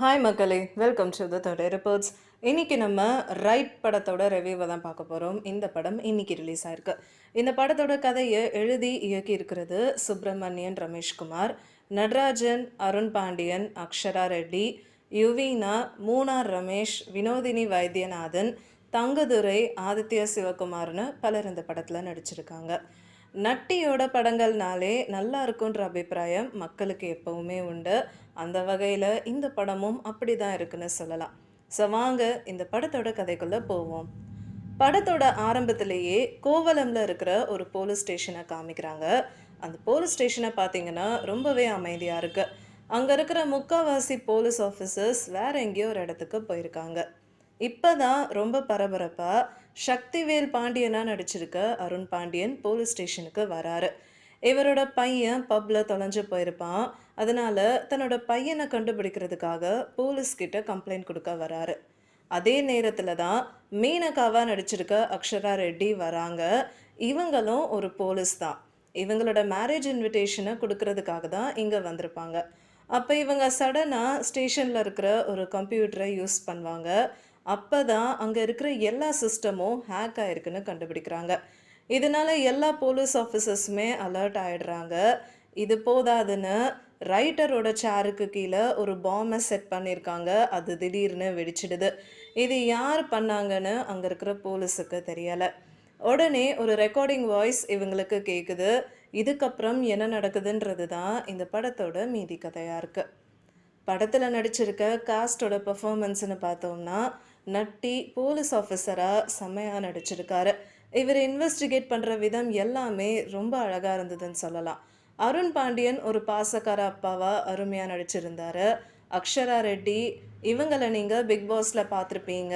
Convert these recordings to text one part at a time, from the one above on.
Hi மக்களே. Welcome to the third reports இன்னைக்கு நம்ம ரைட் படத்தோட ரிவ்யூவை தான் பார்க்க போகிறோம் இந்த படம் இன்னைக்கு ரிலீஸ் ஆயிருக்கு. இந்த படத்தோட கதையை எழுதி இயக்கி இருக்கிறது சுப்பிரமணியன் ரமேஷ்குமார் நடராஜன் அருண் பாண்டியன் அக்ஷரா ரெட்டி யுவீனா மூனார் ரமேஷ் வினோதினி வைத்தியநாதன் தங்கதுரை ஆதித்ய சிவகுமார்னு பலர் இந்த படத்தில் நடிச்சிருக்காங்க. நட்டியோட படங்கள்னாலே நல்லா இருக்குன்ற அபிப்பிராயம் மக்களுக்கு எப்பவுமே உண்டு. அந்த வகையில் இந்த படமும் அப்படி தான் இருக்குன்னு சொல்லலாம். ஸோ வாங்க இந்த படத்தோட கதைக்குள்ளே போவோம். படத்தோட ஆரம்பத்திலேயே கோவலம்ல இருக்கிற ஒரு போலீஸ் ஸ்டேஷனை காமிக்கிறாங்க. அந்த போலீஸ் ஸ்டேஷனை பார்த்தீங்கன்னா ரொம்பவே அமைதியாக இருக்குது அங்கே இருக்கிற முக்காவாசி போலீஸ் ஆஃபீஸர்ஸ் வேற எங்கேயோ ஒரு இடத்துக்கு போயிருக்காங்க. இப்பதான் ரொம்ப பரபரப்பாக சக்திவேல் பாண்டியனா நடிச்சிருக்க அருண் பாண்டியன் போலீஸ் ஸ்டேஷனுக்கு வராரு. இவரோட பையன் பப்பில் தொலைஞ்சு போயிருப்பான். அதனால் தன்னோட பையனை கண்டுபிடிக்கிறதுக்காக போலீஸ் கிட்ட கம்ப்ளைண்ட் கொடுக்க வராரு. அதே நேரத்தில் தான் மீனக்காவாக நடிச்சிருக்க அக்ஷரா ரெட்டி வராங்க. இவங்களும் ஒரு போலீஸ் தான். இவங்களோட மேரேஜ் இன்விடேஷனை கொடுக்கறதுக்காக தான் இங்கே வந்திருப்பாங்க. அப்போ இவங்க சடனாக ஸ்டேஷனில் இருக்கிற ஒரு கம்ப்யூட்டரை யூஸ் பண்ணுவாங்க. அப்போ தான் அங்கே இருக்கிற எல்லா சிஸ்டமும் ஹேக் ஆயிருக்குன்னு கண்டுபிடிக்கிறாங்க. இதனால் எல்லா போலீஸ் ஆஃபீஸர்ஸுமே அலர்ட் ஆகிடுறாங்க இது போதாதுன்னு ரைட்டரோட சேருக்கு கீழே ஒரு பாம்பை செட் பண்ணியிருக்காங்க அது திடீர்னு வெடிச்சிடுது. இது யார் பண்ணாங்கன்னு அங்கே இருக்கிற போலீஸுக்கு தெரியலை. உடனே ஒரு ரெக்கார்டிங் வாய்ஸ் இவங்களுக்கு கேட்குது இதுக்கப்புறம் என்ன நடக்குதுன்றது தான் இந்த படத்தோட மீதி கதையாக இருக்குது படத்தில் நடிச்சிருக்க காஸ்டோட பெர்ஃபார்மன்ஸ்னு பார்த்தோம்னா நட்டி போலீஸ் ஆஃபீஸராக செம்மையாக நடிச்சிருக்காரு. இவர் இன்வெஸ்டிகேட் பண்ணுற விதம் எல்லாமே ரொம்ப அழகாக இருந்ததுன்னு சொல்லலாம். அருண் பாண்டியன் ஒரு பாசக்கார அப்பாவாக அருமையாக நடிச்சிருந்தார். அக்ஷரா ரெட்டி இவங்களை நீங்கள் பிக் பாஸில் பார்த்துருப்பீங்க.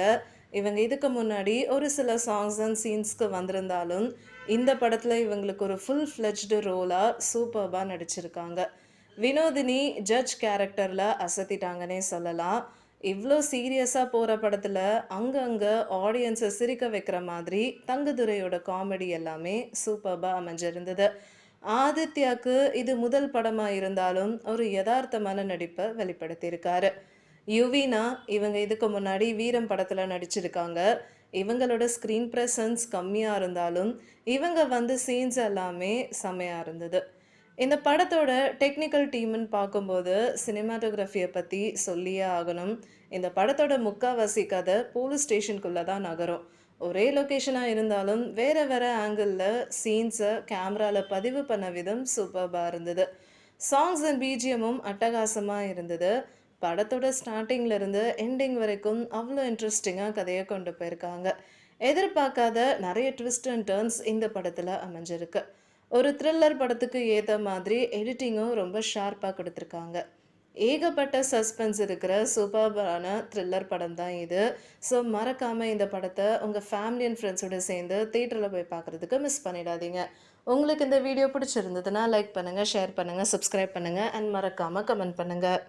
இவங்க இதுக்கு முன்னாடி ஒரு சில சாங்ஸ் அண்ட் சீன்ஸ்க்கு வந்திருந்தாலும் இந்த படத்தில் இவங்களுக்கு ஒரு ஃபுல் ஃப்ளெஜ்டு ரோலாக சூப்பர்பாக நடிச்சிருக்காங்க. வினோதினி ஜட்ஜ் கேரக்டரில் அசத்திட்டாங்கன்னே சொல்லலாம். இவ்வளோ சீரியஸாக போகிற படத்தில் அங்கங்கே ஆடியன்ஸை சிரிக்க வைக்கிற மாதிரி தங்குதுரையோட காமெடி எல்லாமே சூப்பர்பாக அமைஞ்சிருந்தது. ஆதித்யாக்கு இது முதல் படமாக இருந்தாலும் ஒரு யதார்த்தமான நடிப்பை வெளிப்படுத்தியிருக்காரு. யுவினா இவங்க இதுக்கு முன்னாடி வீரம் படத்தில் நடிச்சிருக்காங்க. இவங்களோட ஸ்க்ரீன் ப்ரெசன்ஸ் கம்மியாக இருந்தாலும் இவங்க வந்து சீன்ஸ் எல்லாமே செம்மையாக இருந்தது. இந்த படத்தோட டெக்னிக்கல் டீம்னு பார்க்கும்போது சினிமாட்டோகிராஃபியை பற்றி சொல்லியே ஆகணும். இந்த படத்தோட முக்காவாசி கதை போலீஸ் ஸ்டேஷனுக்குள்ளே தான் நகரும். ஒரே லொக்கேஷனாக இருந்தாலும் வேறு வேறு ஆங்கிளில் சீன்ஸை கேமராவில் பதிவு பண்ண விதம் சூப்பர்பாக இருந்தது. சாங்ஸ் அண்ட் பிஜிஎம்மும் அட்டகாசமாக இருந்தது. படத்தோட ஸ்டார்டிங்லேருந்து எண்டிங் வரைக்கும் அவ்வளோ இன்ட்ரெஸ்டிங்காக கதையை கொண்டு போயிருக்காங்க. எதிர்பார்க்காத நிறைய ட்விஸ்ட் அண்ட் டேர்ன்ஸ் இந்த படத்தில் அமைஞ்சிருக்கு. ஒரு த்ரில்லர் படத்துக்கு ஏற்ற மாதிரி எடிட்டிங்கும் ரொம்ப ஷார்ப்பாக கொடுத்துருக்காங்க. ஏகப்பட்ட சஸ்பென்ஸ் இருக்கிற சூப்பர்பான த்ரில்லர் படம் தான் இது. ஸோ மறக்காமல் இந்த படத்தை உங்கள் ஃபேமிலி அண்ட் ஃப்ரெண்ட்ஸோட சேர்ந்து தேட்டரில் போய் பார்க்குறதுக்கு மிஸ் பண்ணிடாதீங்க. உங்களுக்கு இந்த வீடியோ பிடிச்சிருந்ததுன்னா லைக் பண்ணுங்கள் ஷேர் பண்ணுங்கள் சப்ஸ்கிரைப் பண்ணுங்கள் அண்ட் மறக்காமல் கமெண்ட் பண்ணுங்கள்